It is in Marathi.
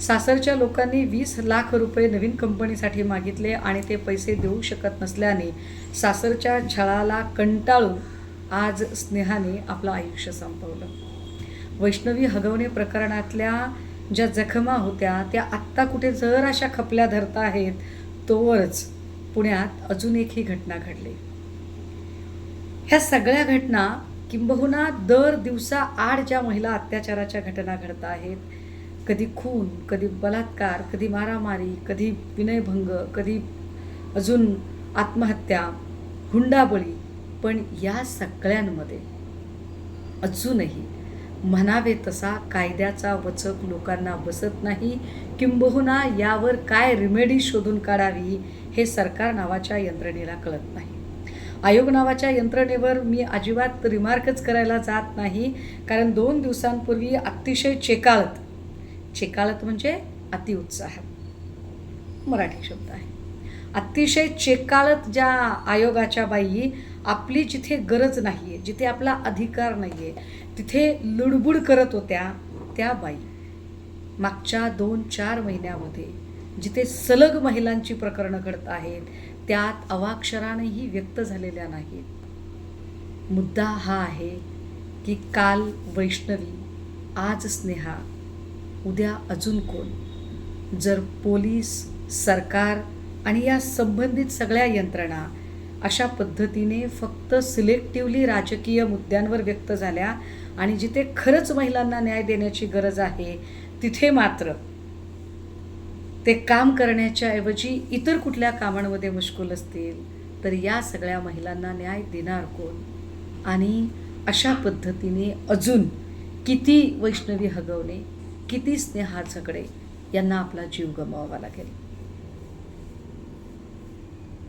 सासरच्या लोकांनी वीस लाख रुपये नवीन कंपनीसाठी मागितले आणि ते पैसे देऊ शकत नसल्याने सासरच्या छळाला कंटाळून आज स्नेहाने आपलं आयुष्य संपवलं. वैष्णवी हगवणे प्रकरणातल्या ज्या जखमा होत्या त्या आत्ता कुठे जर अशा खपल्या धरता आहेत तोवरच पुण्यात अजून एक ही घटना घडली. ह्या सगळ्या घटना किंबहुना दर दिवसा आड ज्या महिला अत्याचाराच्या घटना घडत आहेत कधी खून कधी बलात्कार कधी मारामारी कधी विनयभंग कधी अजून आत्महत्या हुंडाबळी. पण या सगळ्यांमध्ये अजूनही म्हणावे तसा कायद्याचा वचक लोकांना बसत नाही. किंबहुना यावर काय रिमेडी शोधून काढावी हे सरकार नावाच्या यंत्रणेला कळत नाही. आयोग नावाच्या यंत्रणेवर मी अजिबात रिमार्कच करायला जात नाही. कारण दोन दिवसांपूर्वी अतिशय चेकाळत चेकाळत म्हणजे अतिउत्साह मराठी शब्द आहे. अतिशय चेकाळत ज्या आयोगाच्या बाई आपली जिथे गरज नाही आहे जिथे आपला अधिकार नाही आहे तिथे लुडबुड करत होत्या त्या बाई. मागच्या दोन चार महिन्यामध्ये जिथे सलग महिलांची प्रकरणं घडत आहेत त्यात अवाक्षरानेही व्यक्त झालेल्या नाहीत. मुद्दा हा आहे की काल वैष्णवी आज स्नेहा उद्या अजून कोण? जर पोलीस सरकार आणि या संबंधित सगळ्या यंत्रणा अशा पद्धतीने फक्त सिलेक्टिव्हली राजकीय मुद्द्यांवर व्यक्त झाल्या आणि जिथे खरंच महिलांना न्याय देण्याची गरज आहे तिथे मात्र ते काम करण्याच्या ऐवजी इतर कुठल्या कामांमध्ये मुश्किल असतील तर या सगळ्या महिलांना न्याय देणार कोण? आणि अशा पद्धतीने अजून किती वैष्णवी हगवणे? किती स्नेहाचकडे यांना आपला जीव गमवावा लागेल.